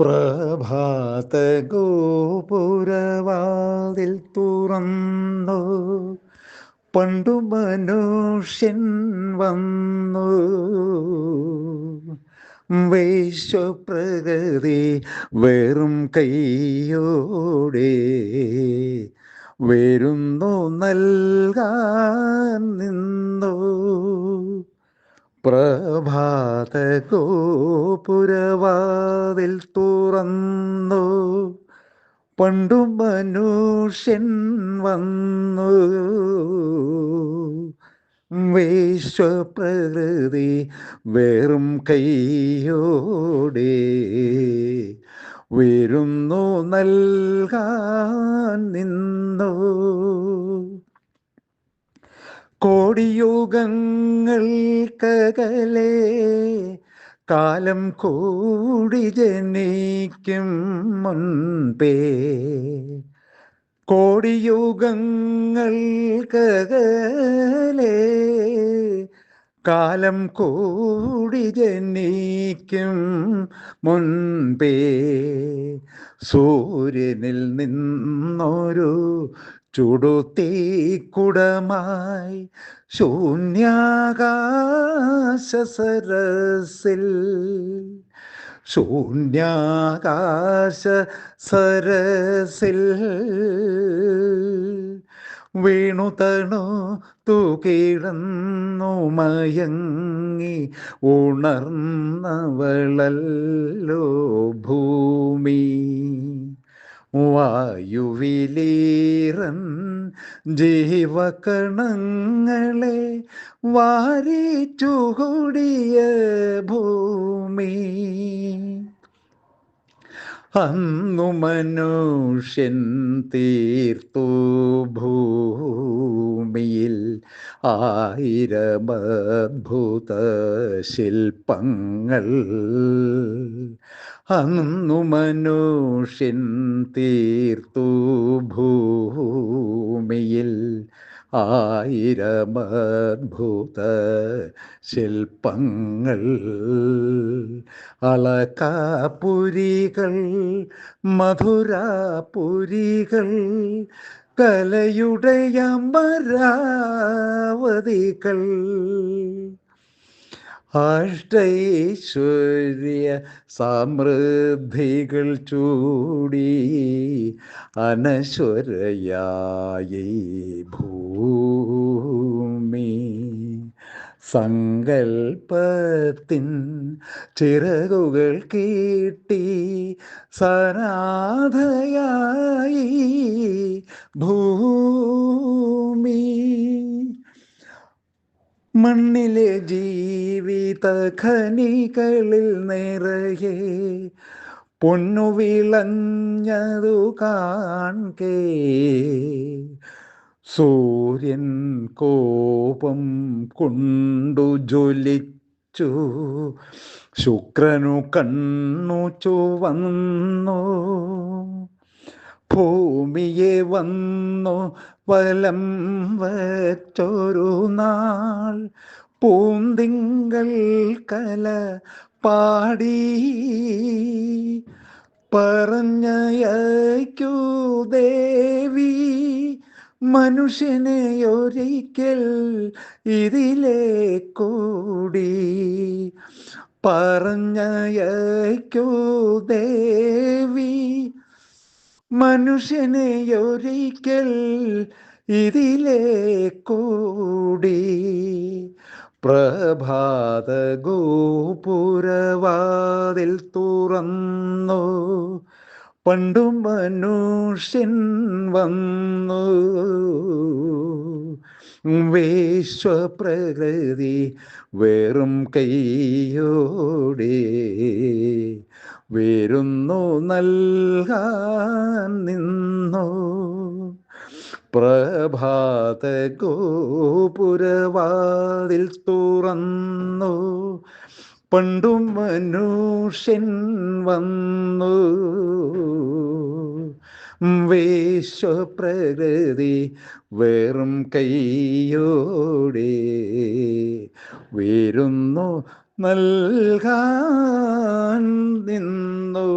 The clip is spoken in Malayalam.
പ്രഭാത ഗോപുരവാതിൽ തുറന്നു. പണ്ടു മനുഷ്യൻ വന്നു. വൈശ്വപ്രകൃതി വെറും കൈയോടെ വരുന്നു നൽകാൻ നിന്നു. പ്രഭാത ഗോപുരവാതിൽ തുറന്നു. പണ്ടു മനുഷ്യൻ വന്നു. വിശ്വപ്രകൃതി വെറും കൈയോടെ വരുന്നു നൽകാൻ നിന്നു. കോടിയുഗങ്ങൾക്കകലെ കാലം കൂടി ജനിക്കും മുൻപേ. കോടിയുഗങ്ങൾക്കകലെ കാലം കൂടി ജനിക്കും മുൻപേ. സൂര്യനിൽ നിന്നൊരു ചുടുതീക്കുടമായി ശൂന്യാകാശ സരസിൽ ശൂന്യാകാശ സരസിൽ വീണുതണു തൂക്കിടന്നു മയങ്ങി ഉണർന്നവളല്ലോ ഭൂമി. വായുവിലീറൻ ജീവകണങ്ങളെ വാരിച്ചുകൂടിയ ഭൂമി. അന്നു മനുഷ്യൻ തീർത്തു ഭൂമിയിൽ ആയിരമദ്ഭുത ശില്പങ്ങൾ അന്നു മനുഷ്യൻ തീർത്തു ഭൂമിയിൽ ആയിരമദ്ഭുത ശില്പങ്ങൾ അളക്കാപുരികൾ മധുരാപുരികൾ കലയുടെ അമരാവതികൾ അഷ്ടൈശ്വര്യ സമൃദ്ധികൾ ചൂടി അനശ്വരയായി ഭൂമി. സങ്കൽപ്പത്തിൻ ചിറകുകൾ കീട്ടി സനാഥയായി ഭൂമി. മണ്ണിലെ ജീവിത ഖനികളിൽ നിറയെ പൊന്നു വിളഞ്ഞതു കാൺകേ. സൂര്യൻ കോപം കൊണ്ടു ജ്വലിച്ചു. ശുക്രനു കണ്ണു ചുവന്നു. ഭൂമിയെ വന്നു വലം വച്ചൊരു നാൾ. പൂന്തിങ്കൾ കല പാടി. പറഞ്ഞയക്കൂ ദേവി. മനുഷ്യനെ ഒരിക്കൽ ഇതിലെ കൂടി പറഞ്ഞയക്കൂ ദേവി മനുഷ്യനെ ഒരിക്കൽ ഇതിലെ കൂടി പ്രഭാത ഗോപുരവാതിൽ തുറന്നു. പണ്ടു മനുഷ്യൻ വന്നു. വിശ്വപ്രകൃതി വെറും കൈയോടെ വരുന്നു നൽകാൻ നിന്നു. പ്രഭാത ഗോപുരവാതിൽ തുറന്നു. പണ്ടു മനുഷ്യൻ വന്നു വിശ്വപ്രകൃതി വെറും കൈയോടെ വരുന്നു നൽകാൻ നിന്നു.